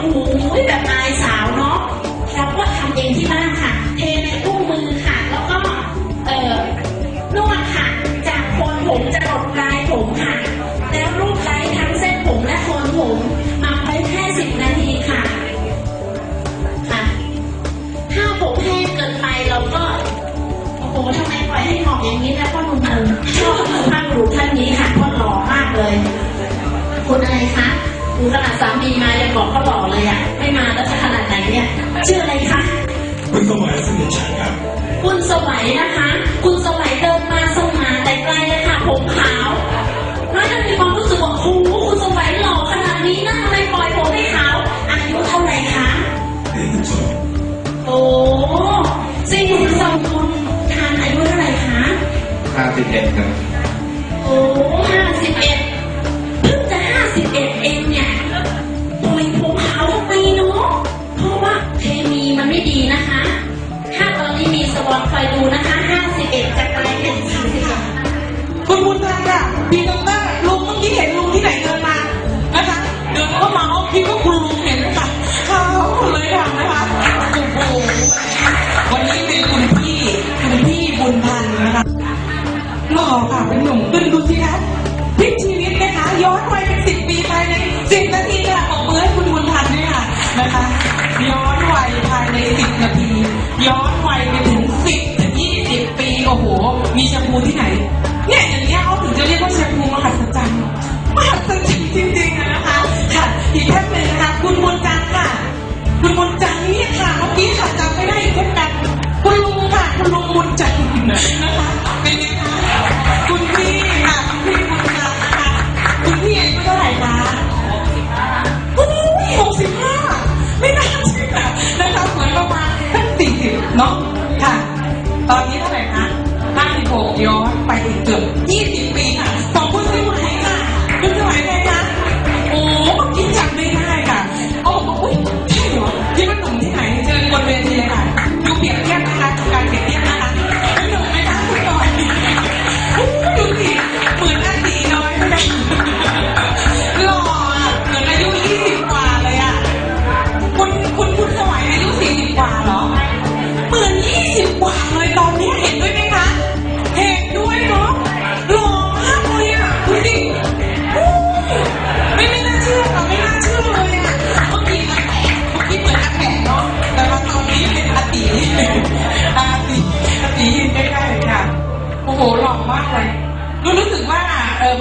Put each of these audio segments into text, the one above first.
วยก็โอ้ยแบบนายสาวเนาะเราก็ทำเองที่บ้านค่ะ เทในตู้มือค่ะ แล้วก็เอ่อนวดค่ะ จากโคนผมจะหลดปลายผมค่ะ แล้วรูปไล้ทั้งเส้นผมและโคนผมหมักไปแค่สิบนาทีค่ะ ค่ะ ถ้าผมแห้งเกินไปเราก็โอ้โหทำไมปล่อยให้หงอกอย่างนี้นะพ่อหนุ่มๆชอบสุภาพบุรุษท่านนี้ค่ะพ่อหล่อมากเลยคุณอะไรคะ คุณขนาดสามีมายังบอกเขาหล่อเลยอะไม่มาแล้วจะขนาดไหนเนี่ย ชื่ออะไรคะ คุณสมัยสนิทฉันครับคุณสวัยนะคะ คุณสวัยเดินมาส่งมาแต่ไกลเลยค่ะผมขาวน่าจะมีความรู้สึกว่าโอ้โหคุณสวัยหล่อขนาดนี้นะทำไมปล่อยผมให้ขาว อายุเท่าไหร่คะเด็กจบโอ้สิ่งคุณสองคนทานอายุเท่าไหร่คะห้าสิบเอ็ดครับ โอ้ ไม่ดีนะคะ ถ้าตอนนี้มีสวอนคอยดูนะคะ ภายในสิบนาที ย้อนวัยไปถึงสิบถึงยี่สิบปี โอ้โห มีแชมพูที่ไหน เนี่ย ค่ะ ตอนนี้เท่าไหร่คะ56ย้อนไปถึงเกือบ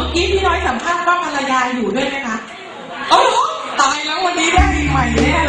ออเมื่อกี้พี่น้อยสัมภาษณ์ว่าภรรยาอยู่ด้วยไหมคะโอ้ตายแล้ววันนี้ได้ใหม่แน่เล